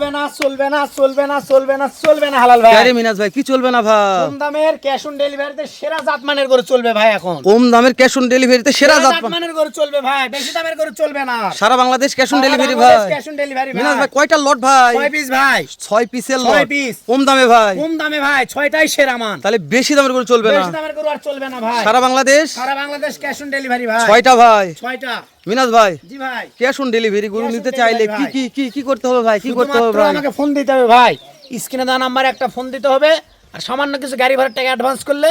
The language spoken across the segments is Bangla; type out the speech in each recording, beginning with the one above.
চলবে না চলবে না চলবে না চলবে না চলবে না হালাল ভাই। আরে মিনাজ ভাই কি চলবে না ভাই? কম দামের ক্যাশ অন ডেলিভারিতে সেরা জাতমানের করে চলবে ভাই এখন। কম দামের ক্যাশ অন ডেলিভারিতে সেরা। জাতমানের করে চলবে ভাই বেশি দামের করে চলবে না। সারা বাংলাদেশ ক্যাশ অন ডেলিভারি ভাই। ক্যাশ অন ডেলিভারি মিনাজ ভাই। কয়টা লট ভাই? ছয় পিস ভাই। ছয় পিসের ছয় লট piece। কম দামে ভাই। কম দামে ভাই ছয়টাই সেরা মান। তাহলে বেশি দামের করে চলবে না। বেশি দামের করে আর চলবে না ভাই। সারা বাংলাদেশ? সারা বাংলাদেশ ক্যাশ অন ডেলিভারি ভাই। ছয়টা ভাই। ছয়টা। মিনাজ ভাই জি ভাই। ক্যাশ অন ডেলিভারি গরু নিতে চাইলে কি কি কি কি করতে হবে ভাই? কি করতে হবে ভাই? আমাকে ফোন দিতে হবে ভাই। স্ক্রিনে দেওয়া নাম্বারে একটা ফোন দিতে হবে। আর সামান্য কিছু গাড়ি ভাড়ার টাকা অ্যাডভান্স করলে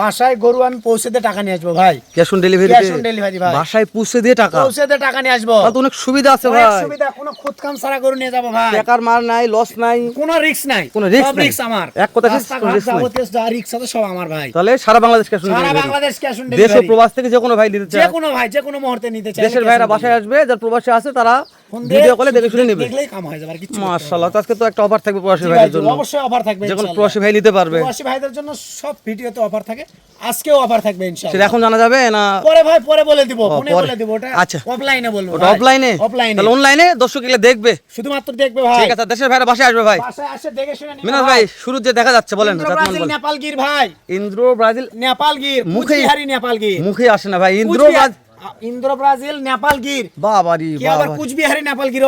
বাসায় গরু আমি পৌঁছে দিয়ে টাকা নিয়ে আসব ভাই। Cash on delivery Cash on delivery ভাই। বাসায় পুষে দিয়ে টাকা? পৌঁছে দিয়ে টাকা নিয়ে আসব। তাহলে অনেক সুবিধা আছে অনেক ভাই। সুবিধা কোনো খুদ কাম সারা গরু নিয়ে যাব ভাই। টাকার মার নাই লস নাই। কোনো রিস্ক নাই। কোনো risk সব। রিস্ক আমার। এক কথা নাই। যাবতীয় যা রিস্ক আছে সব আমার ভাই। তাহলে সারা বাংলাদেশ ক্যাশ অন ডেলিভারি সারা বাংলাদেশ ক্যাশ অন দেশ ডেলিভারি প্রবাস থেকে যে কোনো ভাই নিতে চায়। যে কোনো ভাই যে কোনো মুহূর্তে নিতে চাই দেশের ভাইরা বাসায় আসবে যারা প্রবাসী আছে তারা ভিডিও কলে দেখে শুনে নেবে। দেখলেই কাম হয়ে যাবে আর কিছু করতে হবে না। মাশাআল্লাহ আজকে তো একটা অফার থাকবে প্রবাসী ভাইদের জন্য। অবশ্যই অফার থাকবে যে প্রবাসী ভাই নিতে পারবে। প্রবাসী ভাইদের জন্য সব ভিডিওতে অফার থাকে। আজকেও অফার থাকবে ইনশাআল্লাহ। সেটা এখন জানা যাবে না? পরে ভাই পরে বলে দিব ফোনে বলে দিব ওটা আচ্ছা। অফলাইনে বলব ওটা অফলাইনে অফলাইনে তাহলে অনলাইনে দর্শক এগুলো দেখবে। শুধুমাত্র দেখবে ভাই। ঠিক আছে দেশের ভাইরা বাসায় আসবে ভাই। বাসায় আসে দেখে শুনে নিবে মিনাজ ভাই। শুরু যে দেখা যাচ্ছে বলেন ইন্দ্র জাতমান বলেন। নেপাল গির ভাই। ইন্দ্র ব্রাজিল নেপাল গির মুখে- মুখে নেপাল গির। মুখে আসে না ভাই। ইন্দ্র ব্রাজিল আ, ইন্দ্র ব্রাজিল নেপাল গির। বাবারি আবার কুচবিহারি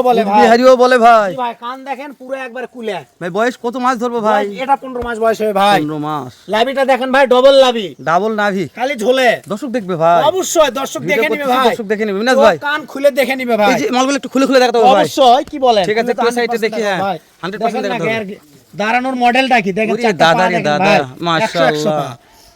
বলে ভাই। বলে ভাই। ভাই কান দেখেন পুরো একবার কুলে। ভাই বয়স কত মাস ধরবো ভাই? এটা পনেরো মাস বয়স হবে ভাই। পনেরো মাস। লাভিটা দেখেন ভাই ডবল লাভি। ডাবল নাভি। খালি ঝোলে। দর্শক দেখবে ভাই। অবশ্যই দর্শক দেখে নিবে ভাই। দর্শক দেখে নিবে। মিনাজ ভাই। কান খুলে দেখে নিবে ভাই। এই যে মালগুলো একটু খুলে খুলে দেখাতে হবে ভাই। অবশ্যই কি বলেন? ঠিক আছে, একটু সাইডে দেখি, হ্যাঁ, ভাই। 100% দেখেন দেখাতে হবে। দাঁড়ানোর মডেলটা কি? দেখেন দাদা রে দাদা মাশাআল্লাহ।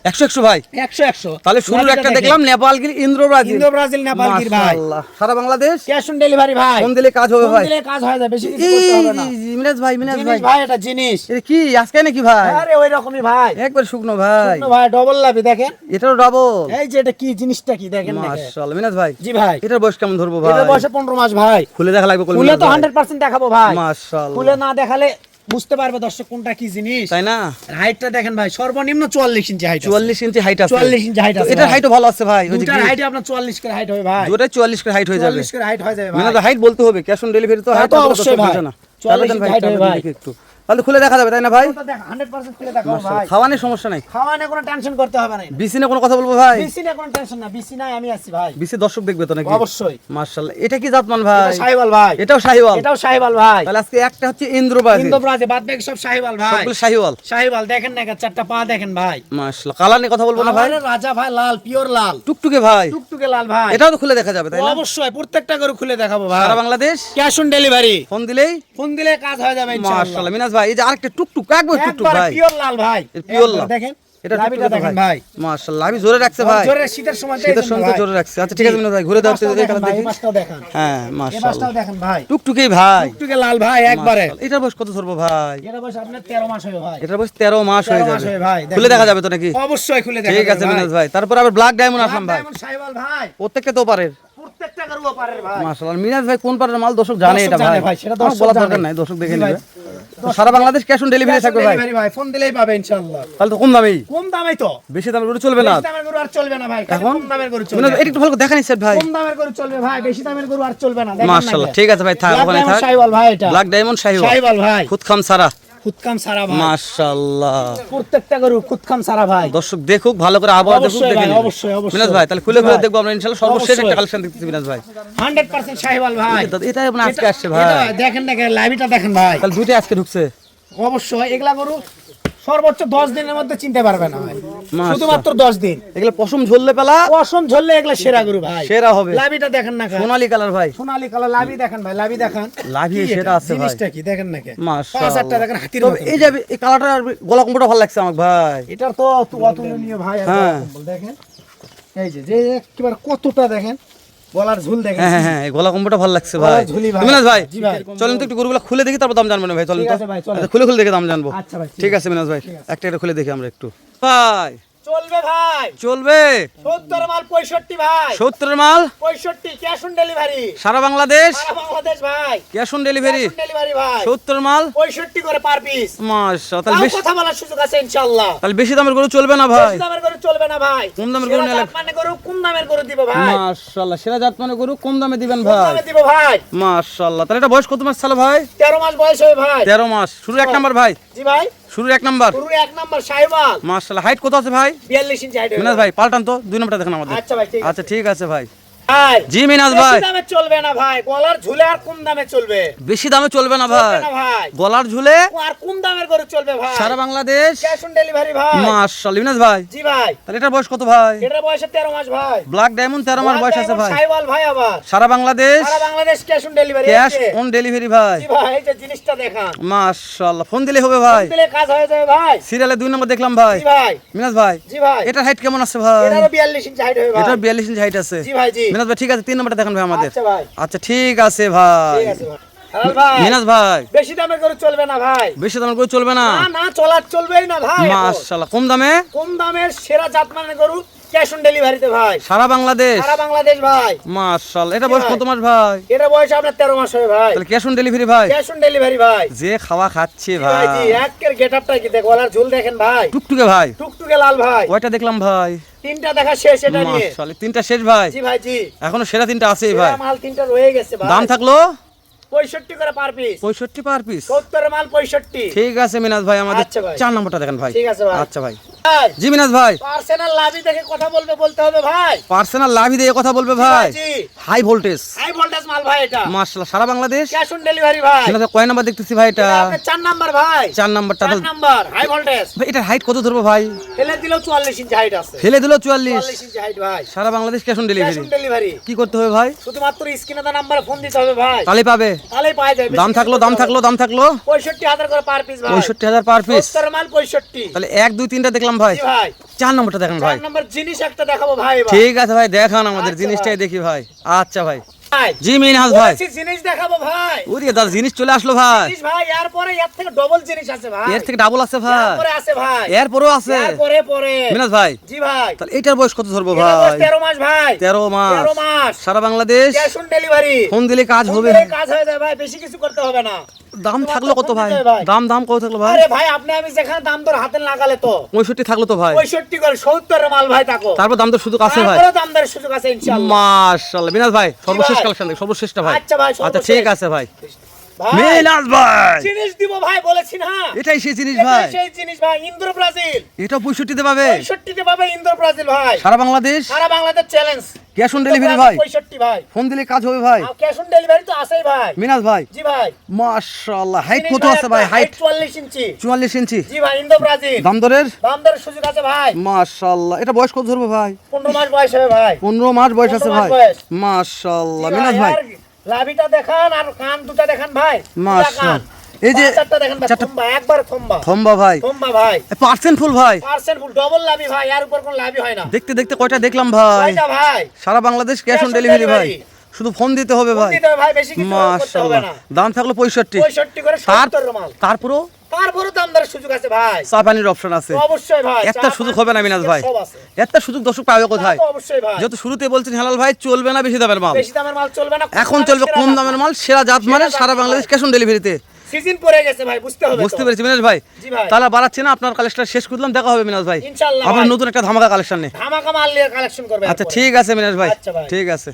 একশো একশো ভাই। একশো একশো। তাহলে শুরুর একটা দেখলাম Nepal Gir Indra Brazil. Indo Brazil Nepal Gir ভাই? সারা বাংলাদেশ? ক্যাশ অন ডেলিভারি ভাই। ফোন দিলে কাজ হবে ভাই। দিলে কাজ হয়ে যাবে বেশি কিছু করতে হবে না। মিনাজ ভাই মিনাজ ভাই। ভাই এটা জিনিস। এটা কি আজকে নাকি ভাই? আরে ওই রকমই ভাই। একবার শুকনো ভাই। ভাই ডবল লাভি দেখেন। এটাও ডাবল এই যে এটা কি জিনিসটা কি দেখেন। মাশাআল্লাহ ভাই। জি ভাই। এটার বয়স কেমন ধরবো ভাই? এটা বয়সে পনেরো মাস ভাই। খুলে দেখা লাগবে খুলে তো হান্ড্রেড পার্সেন্ট দেখাবো ভাই। মাশাআল্লাহ। খুলে না দেখালে বুঝতে পারবে দর্শক কোনটা কি জিনিস। তাই না? হাইটটা দেখেন ভাই সর্বনিম্ন চুয়াল্লিশ ইঞ্চি হাইট চুয়াল্লিশ ইঞ্চি হাইট আছে। 44 ইঞ্চি হাইট আছে এটার হাইট হাইটও ভালো আছে ভাই ওই যে দুটার কি- আপনার চুয়াল্লিশ করে হাইট হবে ভাই। দুটাই চুয়াল্লিশ করে হাইট হয়ে যাবে। চুয়াল্লিশ করে হাইট হয়ে যাবে মানে তো হাইট বলতে হবে ক্যাশ অন ডেলিভারি তো হাইট তো অবশ্যই ভাই। না 44 হাইট হবে ভাই। একটু। তাহলে খুলে দেখা যাবে তাই না ভাই? তো দেখ 100% খুলে দেখাবো ভাই। খাওয়ানোর সমস্যা নাই। খাওয়ানে কোনো টেনশন করতে হবে না বিসিনে কোনো কথা বলব ভাই? বিসি না কোনো টেনশন না বিসি নাই আমি আছি ভাই। বিসি দর্শক দেখবে তো নাকি? অবশ্যই। মার্শাল্লাহ এটা কি জাতমান ভাই? এটা শাহিওয়াল ভাই। এটাও শাহিওয়াল। এটাও শাহিওয়াল ভাই। তাহলে আজকে একটা হচ্ছে ইন্দ্রবাজি। ইন্দো ব্রাজে বাদ বাকি সব শাহিওয়াল ভাই। সবগুলো শাহিওয়াল। শাহিওয়াল দেখেন না চারটা পা দেখেন ভাই। মার্শাল্লাহ কালার নিয়ে কথা বলব না ভাই? রাজা ভাই লাল পিওর লাল। টুকটুকে ভাই। টুকটুকে লাল ভাই। এটাও তো খুলে দেখা যাবে তাই না? অবশ্যই প্রত্যেকটা করে খুলে দেখাবো ভাই। সারা Bangladesh? Cash on delivery. Phone দিলেই? ফোন দিলে কাজ হয়ে যাবে ইনশাআল্লাহ। মার্শাল্লাহ মিনাজ ভাই এই যে আরেকটা টুকটুক একবার টুকটুক ভাই। পিওর লাল ভাই পিওর লাল। দেখেন এটা দেখেন ভাই। আমি জোরে রাখছে ভাই। জোরে শীতের সময় শীতের সময় জোরে রাখছে। আচ্ছা ঠিক আছে ভাই ঘুরে দাও দেখি দেখেন হ্যাঁ এই পাঁচটাও দেখেন ভাই। টুকটুকেই ভাই। টুকটুকে লাল ভাই একবারে। এটার বয়স কত ধরবো ভাই? এটা বয়স আপনার 13 মাস হবে ভাই। এটার বয়স তেরো মাস হয়ে যাবে। খুলে দেখা যাবে তো নাকি? অবশ্যই খুলে দেখা ঠিক আছে ভাই। তারপর আবার ব্ল্যাক ডায়মন্ড আসলাম ভাই। সাইবাল ভাই। প্রত্যেকটা তো পারে প্রত্যেকটা গরু পারের ভাই। মাশাআল্লাহ। মিনাজ ভাই কোন পারের মাল দর্শক জানে এটা ভাই? ভাই, সেটা দর্শক বলার দরকার নাই দর্শক দেখে নেবে। সারা বাংলাদেশ ক্যাশ অন ডেলিভারি থাকবে ভাই। ভাই ফোন দিলেই পাবে ইনশাআল্লাহ। তাহলে তো কম দামেই। কম দামে তো। বেশি দামের গরু চলবে না। বেশি দামের গরু আর চলবে না ভাই এখন? কম দামের গরু চলবে। এটা একটু ভালো করে দেখা নিচ্ছে ভাই। কম দামের গরু চলবে ভাই বেশি দামের গরু আর চলবে না মাশাআল্লাহ ঠিক আছে ভাই থাক ভাই এটা। ব্ল্যাক ডায়মন্ড ভাই। সারা। খুদকাম সারা ভাই। মাশাআল্লাহ। প্রত্যেকটা গরু খুদকাম সারা ভাই। দর্শক দেখুক ভালো করে আবার দেখুক অবশ্যই দেখে ভাই, নেবে। অবশ্যই, অবশ্যই। মিনাজ ভাই তাহলে খুলে খুলে দেখব আমরা ইনশাআল্লাহ সর্বশেষ একটা কালেকশন দেখতেছি মিনাজ ভাই। 100% সাইওয়াল ভাই। এটা- আপনার আজকে আসছে ভাই। দেখেন না লাইভটা দেখেন ভাই। তাহলে আজকে ঢুকছে। অবশ্যই এগুলা গরু সর্বোচ্চ 10 দিনের মধ্যে চিনতে পারবে না ভাই। শুধুমাত্র 10 দিন। এগুলো পশম ঝরলে পেলা। অসম ঝরলে এগুলা সেরা গরু ভাই। সেরা হবে। লাভিটা দেখেন না সোনালী কালার ভাই। সোনালী কালার লাভি দেখেন ভাই লাভি দেখান। লাভি সেরা আছে ভাই। জিনিসটা কি? দেখেন না কে? পাঁচ হাজার দেখেন হাতির মতো। এই যে এই কালারটা গলা কম্বটা ভালো লাগছে আমার ভাই। এটার তো অতুলনীয় ভাই হ্যাঁ। দেখেন। এই যে যে একেবারে কতটা দেখেন গলার ঝুল দেখেন হ্যাঁ হ্যাঁ হ্যাঁ গলা কম্বটা ভালো লাগছে ভাই। মিনাজ ভাই। চলেন তো একটু গরুগুলো খুলে দেখি তারপর দাম জানব না ভাই চলেন তো। আচ্ছা, খুলে খুলে দেখে দাম জানব। আচ্ছা ভাই, ঠিক ঠিক আছে। মিনাজ ভাই একটা একটা খুলে দেখি আমরা একটু। ভাই! চলবে ভাই। চলবে। সত্তর মাল পঁয়ষট্টি ভাই। সত্তরের মাল? পঁয়ষট্টি ক্যাশ অন ডেলিভারি। সারা বাংলাদেশ? সারা বাংলাদেশ ভাই। Cash on delivery? ডেলিভারি ভাই। সত্তর মাল? পঁয়ষট্টি করে পার পিস মাশাআল্লাহ তাহলে বেশি কথা বলার সুযোগ আছে ইনশাআল্লাহ। তাহলে বেশি দামের গরু চলবে না ভাই? বেশি দামের গরু চলবে না ভাই। কম দামের গরু নিলে- মানে গরু কম দামের গরু দিব ভাই। মাশাআল্লাহ সেরা জাত মানে গরু কম দামে দিবেন কম ভাই। দামে দিব ভাই। মাশাআল্লাহ তাহলে এটা বয়স কত মাস ছিল ভাই? তেরো মাস বয়স হবে ভাই। তেরো মাস। শুরু এক নাম্বার ভাই। জি ভাই। শুরু এক নাম্বার। শুরুর এক নাম্বার সাইবাল মাশাআল্লাহ হাইট কত আছে ভাই? বিয়াল্লিশ ইঞ্চি হাইট ভাই পাল্টান তো দুই নাম্বারটা দেখেন আমাদের। আচ্ছা ভাই ঠিক আছে। আচ্ছা ঠিক আছে ভাই। জি মিনাজ ভাই। দামে চলবে না ভাই। গলার ঝুলে আর কম দামে চলবে? বেশি দামে চলবে না ভাই। চলবে না ভাই। গলার ঝুলে আর কম দামের গরু চলবে ভাই? সারা বাংলাদেশ। ক্যাশ অন ডেলিভারি ভাই। মাশাআল্লাহ মিনাজ ভাই। জি ভাই। তাহলে এটার বয়স কত ভাই? এটার বয়স তেরো মাস ভাই। ব্ল্যাক ডায়মন্ড তেরো মাস বয়স আছে ভাই। সাইবাল ভাই আবার। সারা বাংলাদেশ। সারা Bangladesh cash on delivery cash on delivery ভাই। জি ভাই এই যে জিনিসটা দেখান। মাশাআল্লাহ ফোন দিলে হবে ভাই। দিলে কাজ হয়ে যাবে ভাই। সিরিয়ালে দুই নম্বর দেখলাম ভাই। জি ভাই। মিনাজ ভাই জি ভাই। এটার হাইট কেমন আছে ভাই? বিয়াল্লিশ ইঞ্চি হাইট হবে ভাই। এটার বিয়াল্লিশ ইঞ্চি হাইট আছে। জি ভাই জি। মিনাজ ভাই ঠিক আছে তিন নম্বরটা দেখেন ভাই আমাদের। আচ্ছা আচ্ছা ঠিক আছে ভাই। ঠিক ভাই। ভাই। মিনাজ ভাই। বেশি দামে চলবে না ভাই। বেশি দামে করে চলবে না? না চলার চলবেই না ভাই। মাশাআল্লাহ। কম দামে? কম দামের সেরা জাত মানে গরু ক্যাশ অন ডেলিভারিতে ভাই। সারা বাংলাদেশ? সারা বাংলাদেশ ভাই। মাশাআল্লাহ। এটা বয়স ভাই? কত মাস ভাই? এটা বয়স আপনার তেরো মাস হবে ভাই। তাহলে ক্যাশ অন ডেলিভারি ভাই? ক্যাশ অন ডেলিভারি ভাই। যে খাওয়া খাচ্ছে ভাই ভাই। জি একের গেট কি দেখো গলার ঝুল দেখেন ভাই। টুকটুকে ভাই। টুকটুকে লাল ভাই। ওইটা দেখলাম ভাই? তিনটা দেখা শেষ এটা নিয়ে। মাশাআল্লাহ তিনটা শেষ ভাই। জি ভাই জি। এখনও সেরা তিনটা আছেই ভাই। সেরা মাল তিনটা রয়ে গেছে ভাই। দাম থাকল? পঁয়ষট্টি করে পার পিস পঁয়ষট্টি পার পিস সত্তর মাল পঁয়ষট্টি। ঠিক আছে মিনাজ ভাই আমাদের আচ্ছা চার নম্বরটা দেখেন ভাই। ঠিক আছে ভাই। আচ্ছা ভাই। ভাই। জি মিনাজ ভাই। পার্সোনাল লাভি দেখে কথা বলবে বলতে হবে ভাই। পার্সোনাল লাভই দিয়ে কথা বলবে ভাই। হাই ভোল্টেজ হাই ভোল্টেজ মাল ভাই এটা। মাশাআল্লাহ সারা বাংলাদেশ? ক্যাশ অন ডেলিভারি ভাই। মিনাজ কয় নাম্বার দেখতেছি ভাই এটা? চার নাম্বার ভাই। চার নাম্বারটা চার নাম্বার হাই ভোল্টেজ ভাই এটার হাইট কত ধরবো ভাই? ফেলে দিলেও চুয়াল্লিশ ইঞ্চি হাইট আছে। ফেলে দিল চুয়াল্লিশ। চুয়াল্লিশ ইঞ্চি হাইট ভাই। সারা Bangladesh cash on cash delivery on delivery কি করতে হবে ভাই? শুধুমাত্র স্ক্রিনে দেওয়া নাম্বারে ফোন দিতে হবে ভাই। তাহলে পাবে। তাহলেই পাওয়া যাবে দাম থাকল দাম থাকল দাম থাকল। পঁয়ষট্টি হাজার করে পার পিস ভাই। পঁয়ষট্টি হাজার পার পিস মাল পঁয়ষট্টি। তাহলে এক দুই তিনটা দেখলাম ভাই। চার নম্বরটা দেখেন ভাই। জিনিস একটা দেখাবো ভাই ঠিক আছে ভাই দেখান আমাদের আচ্ছা জিনিসটাই দেখি ভাই। আচ্ছা ভাই। জি মিনহাজ ভাই। জিনিস দেখাবো ভাই। ওরে দাদা জিনিস চলে আসলো ভাই। জিনিস ভাই এর পরে এর থেকে ডবল জিনিস আছে ভাই। এর থেকে ডাবল আছে ভাই। এর পরে আছে ভাই। এর পরেও আছে। পরে পরে। মিনাজ ভাই। জি ভাই। তাহলে এটার বয়স কত ধরবো ভাই? তেরো মাস ভাই। তেরো মাস। সারা Bangladesh cash on delivery. Phone দিলে কাজ হবে। কাজ হয়ে যায় ভাই। বেশি কিছু করতে হবে না। দাম থাকল কত ভাই? দাম দাম কত থাকল ভাই? আরে ভাই আপনি আমি যেখানে দাম তোর হাতে লাগালে তো। পঁয়ষট্টি থাকল তো ভাই। পঁয়ষট্টি করে সত্তর মাল ভাই তাকো তারপর দাম তো সুযোগ আছে ভাই। তারপরে দাম দরের সুযোগ আছে ইনশাআল্লাহ। মাশাআল্লাহ। মিনাজ ভাই সর্বশেষ কালেকশন দেখ সর্বশেষটা ভাই। আচ্ছা ভাই, আচ্ছা ঠিক আছে ভাই। মিনাজ ভাই। জিনিস দিব ভাই বলেছি না। এটাই সেই জিনিস ভাই। সেই জিনিস ভাই ইন্দোর ব্রাজিল। এটা পঁয়ষট্টিতে পাবে। পঁয়ষট্টিতে পাবে ইন্দোর ব্রাজিল ভাই। সারা বাংলাদেশ? সারা Bangladesh challenge cash on delivery ভাই পঁয়ষট্টি ভাই। ফোন দিলে কাজ হবে ভাই। ক্যাশ অন ডেলিভারি তো আছেই ভাই। মিনাজ ভাই। জি ভাই। মাশাআল্লাহ হাইট কত আছে ভাই? হাইট চুয়াল্লিশ ইঞ্চি। চুয়াল্লিশ ইঞ্চি। জি ভাই ইন্দো ব্রাজিল। দাম দরের? দাম দরের সুযোগ আছে ভাই। মাশাআল্লাহ এটা বয়স কত ধরবো ভাই? পনেরো মাস বয়স হবে ভাই। পনেরো মাস বয়স আছে ভাই। মাশাআল্লাহ জি মিনাজ ভাই লাভিটা দেখান আর কান দুটা দেখান ভাই। মাশাআল্লাহ। এই যে একবার থম্বা। ভাই। থম্বা ভাই। পার্সেন্ট ফুল ভাই। পার্সেন্ট ফুল ডবল লাভি ভাই এর উপর কোন লাভি হয় না। দেখতে দেখতে কয়টা দেখলাম ভাই? ভাই? সারা বাংলাদেশ ক্যাশ অন ডেলিভারি ভাই। শুধু ফোন দিতে হবে ভাই। মাশাআল্লাহ। দাম থাকল পঁয়ষট্টি। 65 করে তার 70 মাল তারপরও? তারপরে দাম দরের সুযোগ আছে ভাই। চা পানির অপশন আছে। অবশ্যই ভাই একটা সুযোগ হবে না মিনাজ ভাই। একটা সুযোগ দর্শক পাবে কোথায় তা অবশ্যই ভাই। যেহেতু শুরুতে বলছেন হেলাল ভাই চলবে না বেশি দামের মাল। বেশি দামের মাল চলবে না এখন চলবে কম দামের মাল সেরা জাত মানে সারা বাংলাদেশ ক্যাশ অন ডেলিভারিতে সিজন পড়ে গেছে ভাই বুঝতে হবে বুঝতে পেরেছি মিনাজ ভাই। তাহলে বাড়াচ্ছি না আপনার কালেকশন শেষ করলাম দেখা হবে মিনাজ ভাই। ইনশাআল্লাহ আপনার নতুন একটা ধামাকা কালেকশন নেই ধামাকা মাল নিয়ে কালেকশন করবে আচ্ছা ঠিক আছে মিনাজ আচ্ছা ভাই। ঠিক আছে।